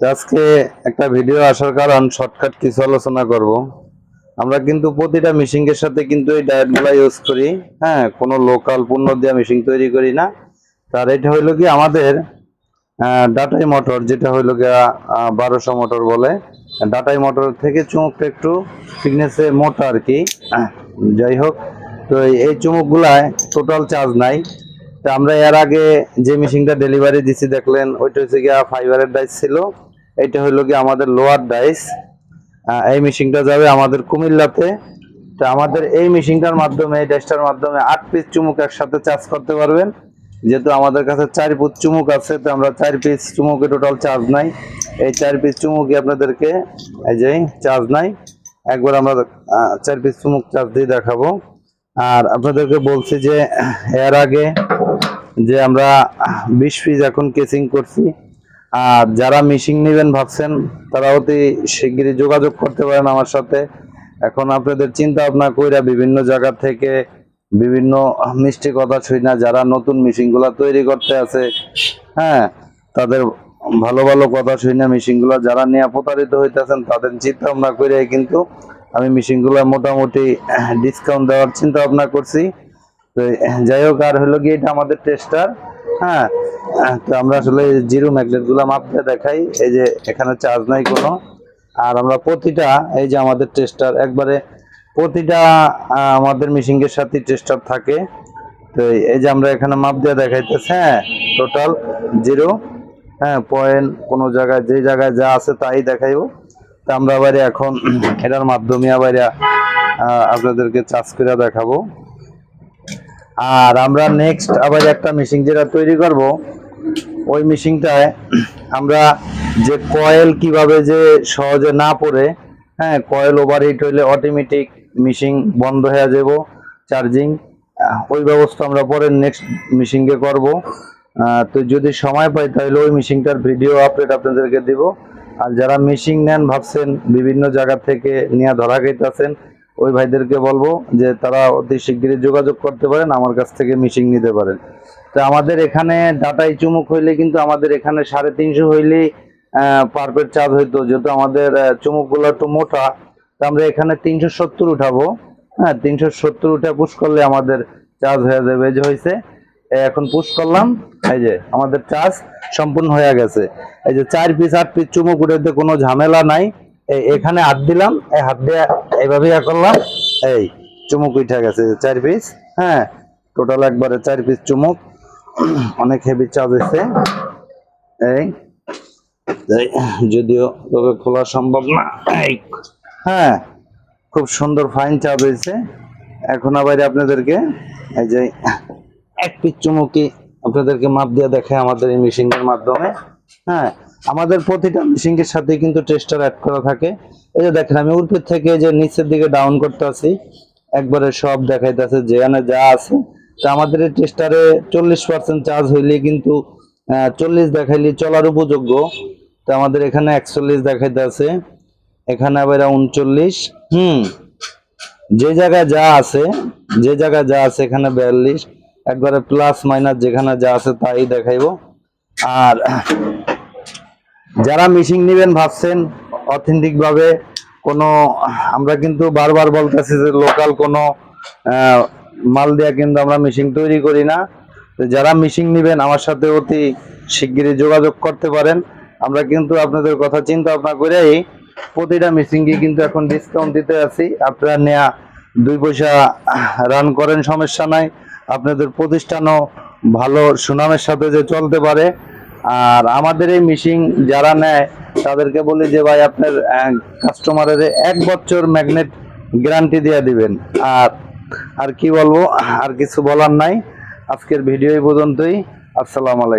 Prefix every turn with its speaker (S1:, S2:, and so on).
S1: আজকে একটা ভিডিও আসার কারণ শর্টকাট কিছু আলোচনা করব। আমরা কিন্তু প্রতিটা মেশিনের সাথে কিন্তু এই ডায়েটগুলো ইউজ করি। হ্যাঁ কোনো লোকাল পণ্য দিয়ে মেশিন তৈরি করি না। তার এটা হইল কি আমাদের ডাটাই মোটর যেটা হইল গিয়া বারোশো মোটর বলে। ডাটাই মোটর থেকে চুমুকটা একটু থিকনেসে মোটা আর কি। যাই হোক, তো এই চুমুকগুলায় টোটাল চার্জ নাই। তো আমরা এর আগে যে মেশিনটা ডেলিভারি দিছি, দেখলেন, ওইটা হচ্ছে গিয়া ফাইবারের ডাইস ছিল। এটা হইল কি আমাদের লোয়ার ডাইস এই মেশিনটা যাবে আমাদের কুমিল্লাতে। তো আমাদের এই মেশিনটার মাধ্যমে, এই ডাইসটার মাধ্যমে আট পিস চুমুক একসাথে চার্জ করতে পারবেন। যেহেতু আমাদের কাছে চার পিস চুমুক আছে, তো আমরা চার পিস চুমুকে টোটাল চার্জ নাই। এই চার পিস চুমুকে আপনাদেরকে, এই যে চার্জ নাই। একবার আমরা চার পিস চুমুক চার্জ দিয়ে দেখাবো। আর আপনাদেরকে বলছি যে, এর আগে যে আমরা বিশ পিস এখন কেসিং করছি। আর যারা মিশিং নেবেন ভাবছেন, তারা অতি শিগগিরই যোগাযোগ করতে পারেন আমার সাথে। এখন আপনাদের চিন্তা ভাবনা কইরা বিভিন্ন জায়গা থেকে বিভিন্ন মিষ্টি কথা শুই না, যারা নতুন মেশিনগুলা তৈরি করতে আছে হ্যাঁ তাদের ভালো ভালো কথা শুই না মেশিনগুলা যারা নিয়ে প্রতারিত হইতেছেন, তাদের চিন্তা ভাবনা করে কিন্তু আমি মেশিনগুলা মোটামুটি ডিসকাউন্ট দেওয়ার চিন্তা ভাবনা করছি। তো যাই হোক, আর হলো গিয়ে এটা আমাদের টেস্টার হ্যাঁ তো আমরা আসলে জিরো ম্যাগনেটগুলা মাপতে দেখাই। এই যে এখানে চার্জ নাই কোনো। আর আমরা প্রতিটা, এই যে আমাদের টেস্টার একবারে প্রতিটা আমাদের মেশিনের সাথে টেস্টার থাকে। তো এই যে আমরা এখানে মাপ দিয়ে দেখাইতেছে হ্যাঁ টোটাল জিরো হ্যাঁ পয়েন্ট কোনো জায়গায়, যে জায়গায় যা আছে তাই দেখাইবো। তো আমরা আবার এখন এটার মাধ্যমে আবার আপনাদেরকে চার্জ করে দেখাবো। আর আমরা নেক্সট আবার একটা মেশিন যেটা তৈরি করব, ওই মেশিনটায় আমরা যে কয়েল কীভাবে যে সহজে না পড়ে হ্যাঁ কয়েল ওভারহিট হইলে অটোমেটিক মেশিন বন্ধ হয়ে যাব চার্জিং ওই ব্যবস্থা আমরা পরে নেক্সট মেশিনকে করব। তো যদি সময় পাই তাহলে ওই মেশিনটার ভিডিও আপডেট আপনাদেরকে দিব। আর যারা মেশিন নেন, ভাবছেন বিভিন্ন জায়গা থেকে নিয়ে ধরা খাইতেছেন ওই ভাইদেরকে বলব যে তারা অতি শিগগিরই যোগাযোগ করতে পারেন, আমার কাছ থেকে মিশিং নিতে পারেন। তো আমাদের এখানে ডাটাই চুমুক হইলে কিন্তু আমাদের এখানে সাড়ে তিনশো হইলেই পারফেক্ট চার্জ হইতো। যেহেতু আমাদের চুমুকগুলো একটু মোটা, তো আমরা এখানে তিনশো সত্তর উঠাবো। হ্যাঁ তিনশো সত্তর উঠে পুশ করলে আমাদের চার্জ হয়ে যাবে। যে হয়েছে এখন পুশ করলাম। এই যে আমাদের চার্জ সম্পূর্ণ হয়ে গেছে। এই যে চার পিস আট পিস চুমুক উঠেতে কোনো ঝামেলা নাই। এখানে হাত দিলাম। এই হাত দিয়ে এইভাবে ইয়া করলাম। এই চুমুক উঠে গেছে, চার পিস হ্যাঁ টোটাল একবারে চার পিস চুমুক। অনেক হেভি চার্জ হয়েছে। এই যদিও তবে খোলা সম্ভব না। হ্যাঁ খুব সুন্দর ফাইন চার্জ হয়েছে। এখন আবার আপনাদেরকে এই যে এক পিস চুমুকি আপনাদেরকে মাপ দিয়ে দেখে আমাদের এই মেশিনের মাধ্যমে। হ্যাঁ আমাদের প্রতিটা মেশিনের সাথে কিন্তু টেস্টার অ্যাড করা থাকে। এই যে দেখেন, আমি উপর থেকে যে নিচের দিকে ডাউন করতে আছি একবারে সব দেখাইতেছে, যেখানে যা আছে। তো আমাদের এই টেস্টারে চল্লিশ পার্সেন্ট চার্জ হইলে কিন্তু চল্লিশ দেখাইলে চলার উপযোগ্য। তো আমাদের এখানে একচল্লিশ দেখাইতে আছে এখানে আবার উনচল্লিশ। হুম, যে জায়গায় যা আছে, যে জায়গায় যা আছে, এখানে বিয়াল্লিশ। একবারে প্লাস মাইনাস যেখানে যা আছে, তাই দেখাইবো। আর যারা মিশিং নেবেন ভাবছেন অথেন্টিক ভাবে কোনো, আমরা কিন্তু বারবার বলতেছি যে লোকাল কোনো মাল দেওয়া কিন্তু আমরা মেশিন তৈরি করি না। যারা মিশিং নেবেন, আমার সাথে অতি শিগগিরই যোগাযোগ করতে পারেন। আমরা কিন্তু আপনাদের কথা চিন্তা ভাবনা করেই প্রতিটা মিশিংকে কিন্তু এখন ডিসকাউন্ট দিতে আছি। আপনারা নেয়া দুই পয়সা রান করেন, সমস্যা নাই। আপনাদের প্রতিষ্ঠানও ভালো সুনামের সাথে যে চলতে পারে। আর আমাদের এই মিশিং যারা নেয়, তাদেরকে বলি যে ভাই আপনার কাস্টমারের এক বছর ম্যাগনেট গ্যারান্টি দিয়ে দিবেন। আর আর কি বলব, আর কিছু বলার নাই। আজকের ভিডিও এই পর্যন্তই। আসসালামু আলাইকুম।